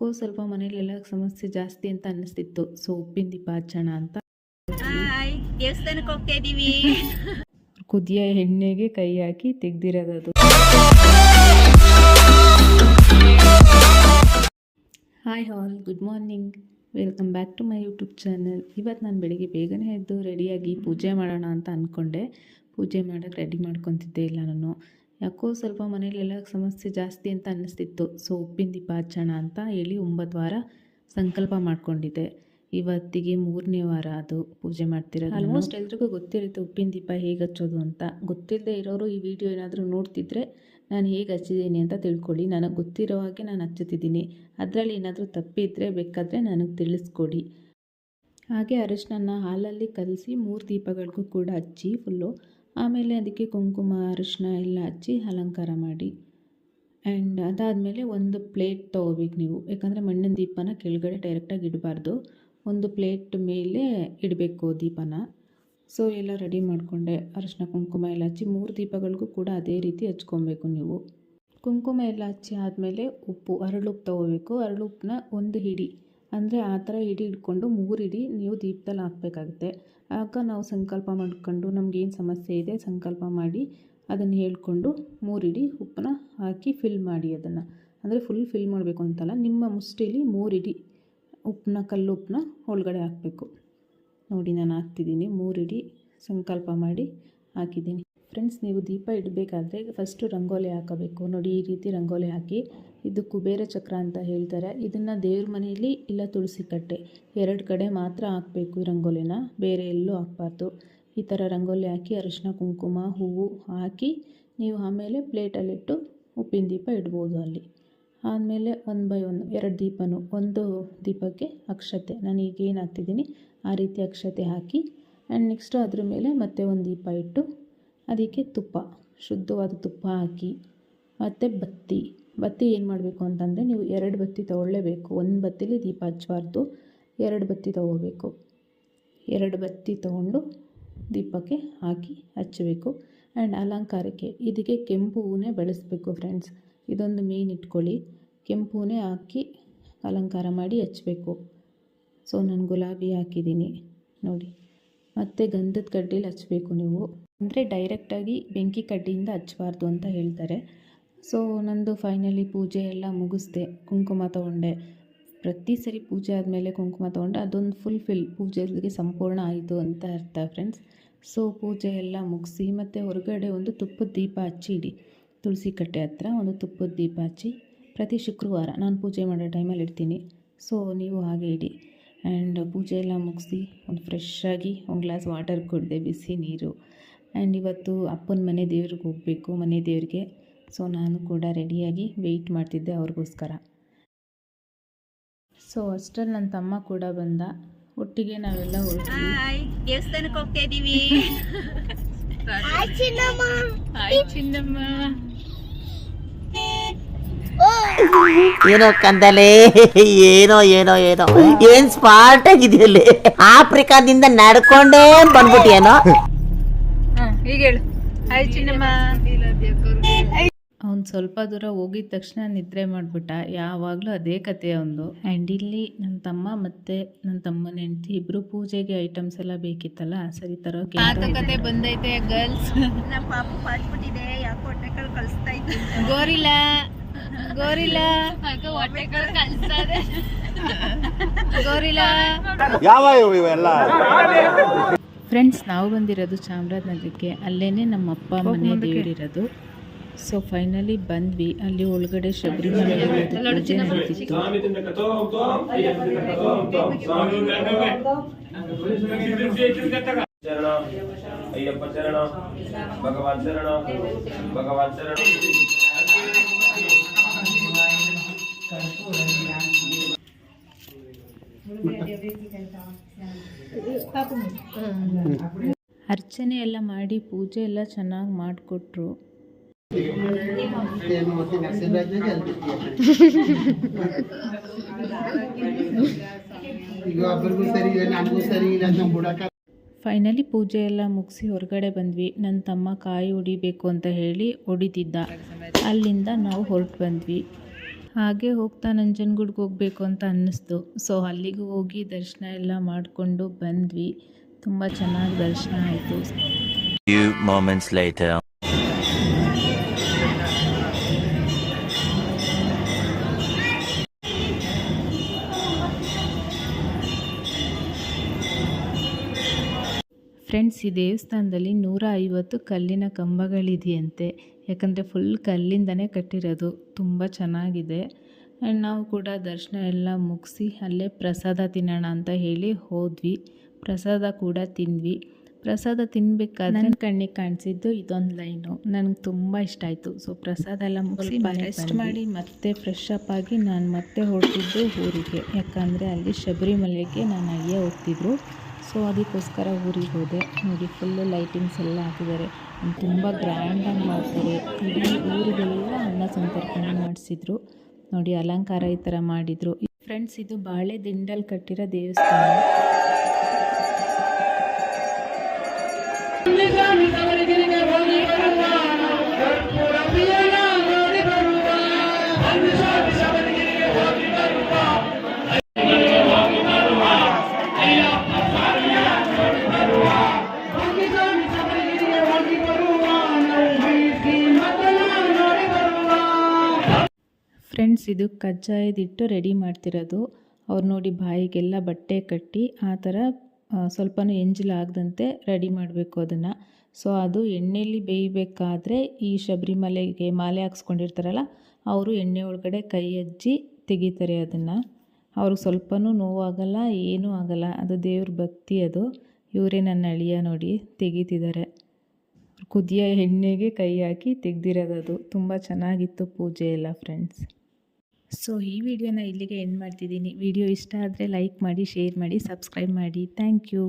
ಯಾಕೋ ಸ್ವಲ್ಪ ಮನೇಲೆಲ್ಲ ಸಮಸ್ಯೆ ಜಾಸ್ತಿ ಅಂತ ಅನ್ನಿಸ್ತಿತ್ತು. ಸೊ ಉಪ್ಪಿನ ದೀಪ ಹಚ್ಚೋಣ ಅಂತ. ದೇವಸ್ಥಾನಕ್ಕೆ ಹೋಗ್ತಾ ಇದ್ದೀವಿ ಕುದಿಯ ಎಣ್ಣೆಗೆ ಕೈ ಹಾಕಿ ತೆಗ್ದಿರೋದು ಅದು hi all good morning welcome back to my YouTube channel ಇವತ್ತು ನಾನು ಬೆಳಿಗ್ಗೆ ಬೇಗನೆ ಎದ್ದು ರೆಡಿಯಾಗಿ ಪೂಜೆ ಮಾಡೋಣ ಅಂತ ಅಂದ್ಕೊಂಡೆ ಪೂಜೆ ಮಾಡೋಕ್ಕೆ ರೆಡಿ ಮಾಡ್ಕೊತಿದ್ದೆ ಇಲ್ಲ ನಾನು. ಯಾಕೋ ಸ್ವಲ್ಪ ಮನೇಲೆಲ್ಲ ಸಮಸ್ಯೆ ಜಾಸ್ತಿ ಅಂತ ಅನ್ನಿಸ್ತಿತ್ತು. ಸೊ, ಉಪ್ಪಿನ ದೀಪ ಹಚ್ಚೋಣ ಅಂತ ಹೇಳಿ ಒಂಬತ್ತು ವಾರ ಸಂಕಲ್ಪ ಮಾಡ್ಕೊಂಡಿದ್ದೆ. ಇವತ್ತಿಗೆ ಮೂರನೇ ವಾರ ಅದು ಪೂಜೆ ಮಾಡ್ತಿರೋದು ಆಲ್ಮೋಸ್ಟ್ ಎಲ್ರಿಗೂ ಗೊತ್ತಿರುತ್ತೆ ಉಪ್ಪಿನ ದೀಪ ಹೇಗೆ ಹಚ್ಚೋದು ಅಂತ. ಗೊತ್ತಿಲ್ಲದೆ ಇರೋರು ಈ ವಿಡಿಯೋ ಏನಾದರೂ ನೋಡ್ತಿದ್ರೆ ನಾನು ಹೇಗೆ ಹಚ್ಚಿದ್ದೀನಿ ಅಂತ ತಿಳ್ಕೊಳ್ಳಿ. ನನಗೆ ಗೊತ್ತಿರೋ ಹಾಗೆ ನಾನು ಹಚ್ಚುತ್ತಿದ್ದೀನಿ. ಅದರಲ್ಲಿ ಏನಾದರೂ ತಪ್ಪಿದ್ರೆ ಬೇಕಾದರೆ ನನಗೆ ತಿಳಿಸ್ಕೊಡಿ. ಹಾಗೆ ಅರಿಶಿನ ಹಾಲಲ್ಲಿ ಕಲಸಿ ಮೂರು ದೀಪಗಳಿಗೂ ಕೂಡ ಹಚ್ಚಿ, ಫುಲ್ಲು ಆಮೇಲೆ ಅದಕ್ಕೆ ಕುಂಕುಮ ಅರಿಶಿನ ಎಲ್ಲ ಹಚ್ಚಿ ಅಲಂಕಾರ ಮಾಡಿ. ಆ್ಯಂಡ್ ಅದಾದಮೇಲೆ ಒಂದು ಪ್ಲೇಟ್ ತೊಗೋಬೇಕು ನೀವು. ಯಾಕಂದರೆ ಮಣ್ಣಿನ ದೀಪನ ಕೆಳಗಡೆ ಡೈರೆಕ್ಟಾಗಿ ಇಡಬಾರ್ದು. ಒಂದು ಪ್ಲೇಟ್ ಮೇಲೆ ಇಡಬೇಕು ದೀಪನ. ಸೊ ಎಲ್ಲ ರೆಡಿ ಮಾಡಿಕೊಂಡೆ. ಅರಿಶಿನ ಕುಂಕುಮ ಎಲ್ಲ ಹಚ್ಚಿ ಮೂರು ದೀಪಗಳಿಗೂ ಕೂಡ ಅದೇ ರೀತಿ ಹಚ್ಕೊಬೇಕು ನೀವು. ಕುಂಕುಮ ಎಲ್ಲ ಹಚ್ಚಿ ಆದಮೇಲೆ ಉಪ್ಪು ಅರಳುಪ್ಪು ತೊಗೋಬೇಕು. ಅರಳುಪ್ಪನ್ನ ಒಂದು ಹಿಡಿ. ಅಂದರೆ ಆ ಥರ ಹಿಡಿ ಹಿಡ್ಕೊಂಡು ಮೂರು ಹಿಡಿ ನೀವು ದೀಪದಲ್ಲಿ ಹಾಕಬೇಕಾಗುತ್ತೆ. ಆಗ ನಾವು ಸಂಕಲ್ಪ ಮಾಡ್ಕೊಂಡು ನಮಗೇನು ಸಮಸ್ಯೆ ಇದೆ ಸಂಕಲ್ಪ ಮಾಡಿ ಅದನ್ನು ಹೇಳಿಕೊಂಡು ಮೂರು ಹಿಡಿ ಉಪ್ಪನ್ನ ಹಾಕಿ ಫಿಲ್ ಮಾಡಿ ಅದನ್ನು. ಅಂದರೆ ಫುಲ್ ಫಿಲ್ ಮಾಡಬೇಕು ಅಂತಲ್ಲ, ನಿಮ್ಮ ಮುಷ್ಟಿಲಿ ಮೂರು ಹಿಡಿ ಉಪ್ಪನ್ನ, ಕಲ್ಲು ಉಪ್ಪನ್ನ ಒಳಗಡೆ ಹಾಕಬೇಕು. ನೋಡಿ ನಾನು ಹಾಕ್ತಿದ್ದೀನಿ, ಮೂರು ಇಡಿ ಸಂಕಲ್ಪ ಮಾಡಿ ಹಾಕಿದ್ದೀನಿ. ಫ್ರೆಂಡ್ಸ್ ನೀವು ದೀಪ ಇಡಬೇಕಾದ್ರೆ ಫಸ್ಟು ರಂಗೋಲಿ ಹಾಕಬೇಕು. ನೋಡಿ ಈ ರೀತಿ ರಂಗೋಲಿ ಹಾಕಿ ಇದು ಕುಬೇರ ಚಕ್ರ ಅಂತ ಹೇಳ್ತಾರೆ. ಇದನ್ನು ದೇವ್ರ ಮನೆಯಲ್ಲಿ ಇಲ್ಲ ತುಳಸಿ ಕಟ್ಟೆ. ಎರಡು ಕಡೆ ಮಾತ್ರ ಹಾಕಬೇಕು ರಂಗೋಲಿನ. ಬೇರೆ ಎಲ್ಲೂ ಹಾಕ್ಬಾರ್ದು. ಈ ಥರ ರಂಗೋಲಿ ಹಾಕಿ ಅರಿಶಿನ, ಕುಂಕುಮ, ಹೂವು ಹಾಕಿ ನೀವು ಆಮೇಲೆ ಪ್ಲೇಟಲ್ಲಿಟ್ಟು ಉಪ್ಪಿನ ದೀಪ ಇಡ್ಬೋದು ಅಲ್ಲಿ. ಆಮೇಲೆ ಒನ್ ಬೈ ಒನ್ ಎರಡು ದೀಪನು, ಒಂದು ದೀಪಕ್ಕೆ ಅಕ್ಷತೆ. ನಾನು ಈಗ ಏನು ಹಾಕ್ತಿದ್ದೀನಿ? ಆ ರೀತಿ ಅಕ್ಷತೆ ಹಾಕಿ ಆ್ಯಂಡ್ ನೆಕ್ಸ್ಟು ಅದ್ರ ಮೇಲೆ ಮತ್ತೆ ಒಂದು ದೀಪ ಇಟ್ಟು, ಅದಕ್ಕೆ ತುಪ್ಪ, ಶುದ್ಧವಾದ ತುಪ್ಪ ಹಾಕಿ, ಮತ್ತು ಬತ್ತಿ. ಬತ್ತಿ ಏನು ಮಾಡಬೇಕು ಅಂತಂದರೆ ನೀವು ಎರಡು ಬತ್ತಿ ತೊಗೊಳ್ಳೇಬೇಕು. ಒಂದು ಬತ್ತಿಲಿ ದೀಪ ಹಚ್ಚಬಾರ್ದು, ಎರಡು ಬತ್ತಿ ತೊಗೋಬೇಕು. ಎರಡು ಬತ್ತಿ ತೊಗೊಂಡು ದೀಪಕ್ಕೆ ಹಾಕಿ ಹಚ್ಚಬೇಕು. ಆ್ಯಂಡ್ ಅಲಂಕಾರಕ್ಕೆ ಇದಕ್ಕೆ ಕೆಂಪು ಹೂವೇ ಬಳಸಬೇಕು ಫ್ರೆಂಡ್ಸ್ ಇದೊಂದು ಮೇನ್ ಇಟ್ಕೊಳ್ಳಿ. ಕೆಂಪು ಹೂವೇ ಹಾಕಿ ಅಲಂಕಾರ ಮಾಡಿ ಹಚ್ಚಬೇಕು. ಸೊ ನಾನು ಗುಲಾಬಿ ಹಾಕಿದ್ದೀನಿ. ನೋಡಿ. ಮತ್ತು ಗಂಧದ ಕಡ್ಡಿಲಿ ಹಚ್ಚಬೇಕು ನೀವು. ಅಂದರೆ ಡೈರೆಕ್ಟಾಗಿ ಬೆಂಕಿ ಕಡ್ಡಿಯಿಂದ ಹಚ್ಚಬಾರ್ದು ಅಂತ ಹೇಳ್ತಾರೆ. ಸೊ ನಂದು ಫೈನಲಿ ಪೂಜೆ ಎಲ್ಲ ಮುಗಿಸ್ದೆ. ಕುಂಕುಮ ತಗೊಂಡೆ. ಪ್ರತಿ ಸರಿ ಪೂಜೆ ಆದಮೇಲೆ ಕುಂಕುಮ ತಗೊಂಡೆ. ಅದೊಂದು ಫುಲ್ ಫಿಲ್ ಪೂಜೆಗೆ ಸಂಪೂರ್ಣ ಆಯಿತು ಅಂತ ಅರ್ಥ ಫ್ರೆಂಡ್ಸ್ ಸೊ ಪೂಜೆ ಎಲ್ಲ ಮುಗಿಸಿ ಮತ್ತು ಹೊರಗಡೆ ಒಂದು ತುಪ್ಪದ ದೀಪ ಹಚ್ಚಿ ಇಡಿ. ತುಳಸಿ ಕಟ್ಟೆ ಹತ್ರ ಒಂದು ತುಪ್ಪದ ದೀಪ ಹಚ್ಚಿ ಪ್ರತಿ ಶುಕ್ರವಾರ, ನಾನು ಪೂಜೆ ಮಾಡೋ ಟೈಮಲ್ಲಿ ಇಡ್ತೀನಿ. ಸೊ ನೀವು ಹಾಗೆ ಇಡಿ. ಆ್ಯಂಡ್ ಪೂಜೆ ಎಲ್ಲ ಮುಗಿಸಿ ಒಂದು ಫ್ರೆಶ್ ಆಗಿ ಒಂದು ಗ್ಲಾಸ್ ವಾಟರ್ ಕುಡಿದೆ ಬಿಸಿ ನೀರು. ಆ್ಯಂಡ್ ಇವತ್ತು ಅಪ್ಪನ ಮನೆ ದೇವ್ರಿಗೆ ಹೋಗಬೇಕು, ಮನೆ ದೇವ್ರಿಗೆ. ಸೊ ನಾನು ಕೂಡ ರೆಡಿಯಾಗಿ ವೆಯ್ಟ್ ಮಾಡ್ತಿದ್ದೆ ಅವ್ರಿಗೋಸ್ಕರ. ಸೊ ಅಷ್ಟರಲ್ಲಿ ನನ್ನ ತಮ್ಮ ಕೂಡ ಬಂದ. ಒಟ್ಟಿಗೆ ನಾವೆಲ್ಲ ದೇವಸ್ಥಾನಕ್ಕೆ ಹೋಗ್ತಾ ಚಿನ್ನಮ್ಮ. ಏನೋ ಕಂದಲೆ ಏನೋ ಏನೋ ಏನೋ. ಏನ್ ಸ್ಮಾರ್ಟ್ ಆಗಿದೆಯಲ್ಲಿ ಆಫ್ರಿಕಾದಿಂದ ನಡ್ಕೊಂಡೇ ಬಂದ್ಬಿಟ್ಟಿಯೇನೋ? ಈಗ ಹೇಳು. ಹಾಯ್ ಚಿನ್ನಮ್ಮ. ಅವ್ನು ಸ್ವಲ್ಪ ದೂರ ಹೋಗಿದ ತಕ್ಷಣ ನಿದ್ರೆ ಮಾಡಿಬಿಟ್ಟ. ಯಾವಾಗಲೂ ಅದೇ ಕತೆ ಅವನು ಆ್ಯಂಡ್ ಇಲ್ಲಿ ನನ್ನ ತಮ್ಮ ಮತ್ತು ನನ್ನ ತಮ್ಮನ ಹೆಂಡತಿ ಇಬ್ಬರು ಪೂಜೆಗೆ ಐಟಮ್ಸ್ ಎಲ್ಲ ಬೇಕಿತ್ತಲ್ಲ ಸರಿ ತರೋಕೆ ಮಾತುಕತೆ ಬಂದೈತೆ ಗರ್ಲ್ಸ್ ನಮ್ಮ ಪಾಪು ಪಾಚ್ಬಿಟ್ಟಿದೆ ಯಾಕೆ ಹೊಟ್ಟೆಗಳು ಕಳಿಸ್ತಾ ಇದ್ದೀನಿ ಗೋರಿಲ್ಲ. ಗೋರಿಲ್ಲ. ಹೊಟ್ಟೆಗಳು ಕಳಿಸ್ತಾ ಇದೆ. ಗೋರಿಲ್ಲ. ಯಾವ ಇವೆಲ್ಲ? ಫ್ರೆಂಡ್ಸ್ ನಾವು ಬಂದಿರೋದು ಚಾಮರಾಜನಗರಕ್ಕೆ. ಅಲ್ಲೇನೆ ನಮ್ಮ ಅಪ್ಪ ಮನೆ ದೇವರಿರೋದು ಸೊ ಫೈನಲಿ ಬಂದ್ವಿ. ಅಲ್ಲಿ ಒಳಗಡೆ ಶಬರಿಮಲೆ ಪೂಜೆ ನಡೀತಿತ್ತು ಅಯ್ಯಪ್ಪ ಅರ್ಚನೆ ಎಲ್ಲ ಮಾಡಿ ಪೂಜೆ ಎಲ್ಲ ಚೆನ್ನಾಗಿ ಮಾಡಿಕೊಟ್ರು. ಫೈನಲಿ ಪೂಜೆ ಎಲ್ಲ ಮುಗಿಸಿ ಹೊರಗಡೆ ಬಂದ್ವಿ. ನನ್ನ ತಮ್ಮ ಕಾಯಿ ಹೊಡಿಬೇಕು ಅಂತ ಹೇಳಿ ಹೊಡಿತಿದ್ದ. ಅಲ್ಲಿಂದ ನಾವು ಹೊರಟು ಬಂದ್ವಿ. ಹಾಗೆ ಹೋಗ್ತಾ ನಂಜನಗೂಡ್ಗೆ ಹೋಗಬೇಕು ಅಂತ ಅನ್ನಿಸ್ತು. ಸೊ ಅಲ್ಲಿಗೂ ಹೋಗಿ ದರ್ಶನ ಎಲ್ಲ ಮಾಡಿಕೊಂಡು ಬಂದ್ವಿ. ತುಂಬ ಚೆನ್ನಾಗಿ ದರ್ಶನ ಆಯಿತು. ಫ್ರೆಂಡ್ಸ್ ಈ ದೇವಸ್ಥಾನದಲ್ಲಿ ನೂರ ಐವತ್ತು ಕಲ್ಲಿನ ಕಂಬಗಳಿದೆಯಂತೆ. ಯಾಕಂದರೆ ಫುಲ್ ಕಲ್ಲಿಂದನೇ ಕಟ್ಟಿರೋದು. ತುಂಬ ಚೆನ್ನಾಗಿದೆ. ಆ್ಯಂಡ್ ನಾವು ಕೂಡ ದರ್ಶನ ಎಲ್ಲ ಮುಗಿಸಿ ಅಲ್ಲೇ ಪ್ರಸಾದ ತಿನ್ನೋಣ ಅಂತ ಹೇಳಿ ಹೋದ್ವಿ. ಪ್ರಸಾದ ಕೂಡ ತಿಂದ್ವಿ. ಪ್ರಸಾದ ತಿನ್ಬೇಕಾದ ನನ್ನ ಕಣ್ಣಿಗೆ ಕಾಣಿಸಿದ್ದು ಇದೊಂದು ಲೈನು. ನನಗೆ ತುಂಬ ಇಷ್ಟ ಆಯಿತು. ಸೊ ಪ್ರಸಾದ ಎಲ್ಲ ಮುಗಿಸಿ ರೆಸ್ಟ್ ಮಾಡಿ ಮತ್ತೆ ಫ್ರೆಶ್ ಅಪ್ ಆಗಿ ನಾನು ಮತ್ತೆ ಹೊರಟಿದ್ದು ಊರಿಗೆ. ಯಾಕಂದರೆ ಅಲ್ಲಿ ಶಬರಿಮಲೆಗೆ ನಾನು ಅಯ್ಯ ಹೋಗ್ತಿದ್ರು. ಸೊ ಅದಕ್ಕೋಸ್ಕರ ಊರಿಗೆ ಹೋದೆ. ನೋಡಿ ಫುಲ್ಲು ಲೈಟಿಂಗ್ಸ್ ಎಲ್ಲ ಹಾಕಿದ್ದಾರೆ. ತುಂಬ ಗ್ರ್ಯಾಂಡಾಗಿ ಮಾಡ್ತಾರೆ. ಇಡೀ ಊರಿಗೆಲ್ಲ ಅನ್ನ ಸಂತರ್ಪಣೆ ಮಾಡಿಸಿದ್ರು. ನೋಡಿ, ಅಲಂಕಾರ ಈ ಥರ ಮಾಡಿದರು. ಫ್ರೆಂಡ್ಸ್ ಇದು ಬಾಳೆ ದಿಂಡಲ್ ಕಟ್ಟಿರೋ ದೇವಸ್ಥಾನ. ಫ್ರೆಂಡ್ಸ್, ಇದು ಕಜ್ಜಾಯದಿಟ್ಟು ರೆಡಿ ಮಾಡ್ತಿರೋದು. ಅವ್ರು ನೋಡಿ ಬಾಯಿಗೆಲ್ಲ ಬಟ್ಟೆ ಕಟ್ಟಿ, ಆ ಥರ ಸ್ವಲ್ಪ ಎಂಜಲಾಗದಂತೆ ರೆಡಿ ಮಾಡಬೇಕು ಅದನ್ನು. ಸೊ, ಅದು ಎಣ್ಣೆಯಲ್ಲಿ ಬೇಯಬೇಕಾದ್ರೆ ಈ ಶಬರಿಮಲೆಗೆ ಮಾಲೆ ಹಾಕ್ಸ್ಕೊಂಡಿರ್ತಾರಲ್ಲ, ಅವರು ಎಣ್ಣೆ ಒಳಗಡೆ ಕೈ ಹಚ್ಚಿ ತೆಗಿತಾರೆ ಅದನ್ನು. ಅವ್ರಿಗೆ ಸ್ವಲ್ಪನೂ ನೋವಾಗಲ್ಲ, ಏನೂ ಆಗಲ್ಲ. ಅದು ದೇವ್ರ ಭಕ್ತಿ ಅದು. ಇವರೇ ನನ್ನ ಅಳಿಯ ನೋಡಿ ತೆಗಿತಿದ್ದಾರೆ. ಕುದಿಯ ಎಣ್ಣೆಗೆ ಕೈ ಹಾಕಿ ತೆಗ್ದಿರೋದು ಅದು. ತುಂಬ ಚೆನ್ನಾಗಿತ್ತು ಪೂಜೆ ಎಲ್ಲ, ಫ್ರೆಂಡ್ಸ್. ಸೊ ಈ ವಿಡಿಯೋನ ಇಲ್ಲಿಗೆ ಎಂಡ್ ಮಾಡ್ತಿದ್ದೀನಿ. ವಿಡಿಯೋ ಇಷ್ಟ ಆದರೆ ಲೈಕ್ ಮಾಡಿ ಶೇರ್ ಮಾಡಿ ಸಬ್ಸ್ಕ್ರೈಬ್ ಮಾಡಿ. Thank you